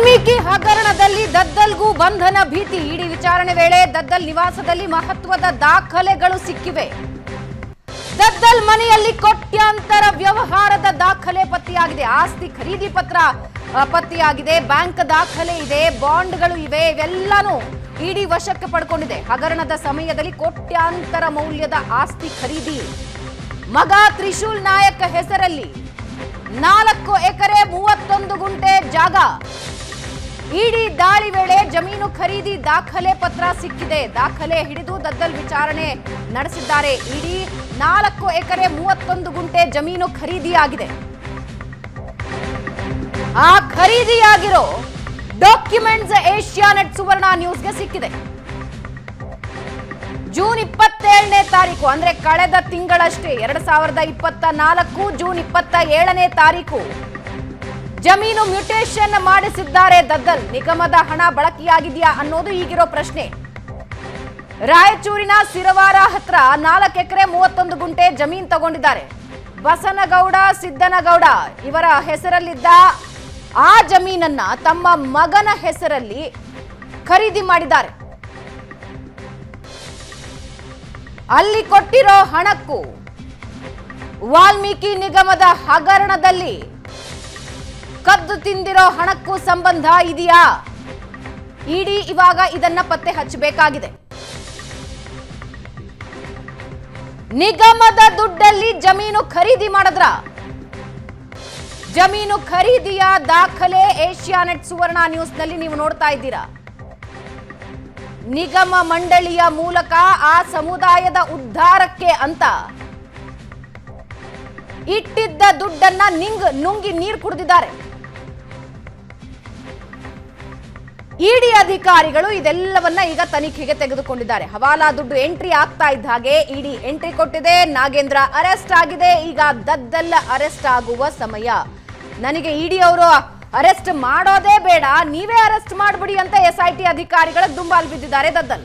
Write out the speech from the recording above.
ವಾಲ್ಮೀಕಿ ಹಗರಣದಲ್ಲಿ ದದ್ದಲ್ಗೂ ಬಂಧನ ಭೀತಿ, ಇಡಿ ವಿಚಾರಣೆ ವೇಳೆ ದದ್ದಲ್ ನಿವಾಸದಲ್ಲಿ ಮಹತ್ವದ ದಾಖಲೆಗಳು ಸಿಕ್ಕಿವೆ. ದದ್ದಲ್ ಮನೆಯಲ್ಲಿ ಕೋಟ್ಯಾಂತರ ವ್ಯವಹಾರದ ದಾಖಲೆ ಪತ್ತೆಯಾಗಿದೆ. ಆಸ್ತಿ ಖರೀದಿ ಪತ್ರ ಪತ್ತೆಯಾಗಿದೆ. ಬ್ಯಾಂಕ್ ದಾಖಲೆ ಇದೆ. ಬಾಂಡ್ಗಳು ಇವೆ. ಇವೆಲ್ಲಾನು ಇಡಿ ವಶಕ್ಕೆ ಪಡ್ಕೊಂಡಿದೆ. ಹಗರಣದ ಸಮಯದಲ್ಲಿ ಕೋಟ್ಯಾಂತರ ಮೌಲ್ಯದ ಆಸ್ತಿ ಖರೀದಿ. ಮಗ ತ್ರಿಶೂಲ್ ನಾಯಕ ಹೆಸರಲ್ಲಿ ನಾಲ್ಕು ಎಕರೆ ಮೂವತ್ತೊಂದು ಗುಂಟೆ ಜಾಗ. ಇಡಿ ದಾಳಿ ವೇಳೆ ಜಮೀನು ಖರೀದಿ ದಾಖಲೆ ಪತ್ರ ಸಿಕ್ಕಿದೆ. ದಾಖಲೆ ಹಿಡಿದು ದದ್ದಲ್ ವಿಚಾರಣೆ ನಡೆಸಿದ್ದಾರೆ. ಇಡಿ ನಾಲ್ಕು ಎಕರೆ ಮೂವತ್ತೊಂದು ಗುಂಟೆ ಜಮೀನು ಖರೀದಿಯಾಗಿದೆ. ಆ ಖರೀದಿಯಾಗಿರೋ ಡಾಕ್ಯುಮೆಂಟ್ಸ್ ಏಷ್ಯಾ ನೆಟ್ ಸುವರ್ಣ ನ್ಯೂಸ್ಗೆ ಸಿಕ್ಕಿದೆ. ಜೂನ್ ಇಪ್ಪತ್ತೇಳನೇ ತಾರೀಕು, ಅಂದ್ರೆ ಕಳೆದ ತಿಂಗಳಷ್ಟೇ, ಎರಡ್ ಸಾವಿರದ ಇಪ್ಪತ್ತ ನಾಲ್ಕು ಜೂನ್ ಇಪ್ಪತ್ತ ಏಳನೇ ತಾರೀಕು ಜಮೀನು ಮ್ಯೂಟೇಷನ್ ಮಾಡಿಸಿದ್ದಾರೆ ದದ್ದಲ್. ನಿಗಮದ ಹಣ ಬಳಕೆಯಾಗಿದೆಯಾ ಅನ್ನೋದು ಈಗಿರೋ ಪ್ರಶ್ನೆ. ರಾಯಚೂರಿನ ಸಿರವಾರ ಹತ್ರ ನಾಲ್ಕು ಎಕರೆ ಮೂವತ್ತೊಂದು ಗುಂಟೆ ಜಮೀನು ತಗೊಂಡಿದ್ದಾರೆ. ಬಸನಗೌಡ, ಸಿದ್ದನಗೌಡ ಇವರ ಹೆಸರಲ್ಲಿದ್ದ ಆ ಜಮೀನನ್ನ ತಮ್ಮ ಮಗನ ಹೆಸರಲ್ಲಿ ಖರೀದಿ ಮಾಡಿದ್ದಾರೆ. ಅಲ್ಲಿ ಕೊಟ್ಟಿರೋ ಹಣಕ್ಕೂ ವಾಲ್ಮೀಕಿ ನಿಗಮದ ಹಗರಣದಲ್ಲಿ ಕದ್ದು ತಿಂದಿರೋ ಹಣಕ್ಕೂ ಸಂಬಂಧ ಇದೆಯಾ? ಇಡಿ ಇವಾಗ ಇದನ್ನ ಪತ್ತೆ ಹಚ್ಚಬೇಕಾಗಿದೆ. ನಿಗಮದ ದುಡ್ಡಲ್ಲಿ ಜಮೀನು ಖರೀದಿ ಮಾಡಿದ್ರ? ಜಮೀನು ಖರೀದಿಯ ದಾಖಲೆ ಏಷ್ಯಾನೆಟ್ ಸುವರ್ಣ ನ್ಯೂಸ್ನಲ್ಲಿ ನೀವು ನೋಡ್ತಾ ಇದ್ದೀರಾ? ನಿಗಮ ಮಂಡಳಿಯ ಮೂಲಕ ಆ ಸಮುದಾಯದ ಉದ್ಧಾರಕ್ಕೆ ಅಂತ. ಇಟ್ಟಿದ್ದ ದುಡ್ಡನ್ನ ನಿಂಗ್ ನುಂಗಿ ನೀರು ಕುಡಿದಿದ್ದಾರೆ. ಇಡಿ ಅಧಿಕಾರಿಗಳು ಇದೆಲ್ಲವನ್ನ ಈಗ ತನಿಖೆಗೆ ತೆಗೆದುಕೊಂಡಿದ್ದಾರೆ. ಹವಾಲಾ ದುಡ್ಡು ಎಂಟ್ರಿ ಆಗ್ತಾ ಇದ್ದ ಹಾಗೆ ಇಡಿ ಎಂಟ್ರಿ ಕೊಟ್ಟಿದೆ. ನಾಗೇಂದ್ರ ಅರೆಸ್ಟ್ ಆಗಿದೆ. ಈಗ ದದ್ದಲ್ಲ ಅರೆಸ್ಟ್ ಆಗುವ ಸಮಯ. ನನಗೆ ಇಡಿ ಅವರು ಅರೆಸ್ಟ್ ಮಾಡೋದೇ ಬೇಡ. ನೀವೇ ಅರೆಸ್ಟ್ ಮಾಡ್ಬಿಡಿ ಅಂತ ಎಸ್ ಐ ಟಿ ಅಧಿಕಾರಿಗಳ ದುಂಬಾಲ್ ಬಿದ್ದಿದ್ದಾರೆ ದದ್ದಲ್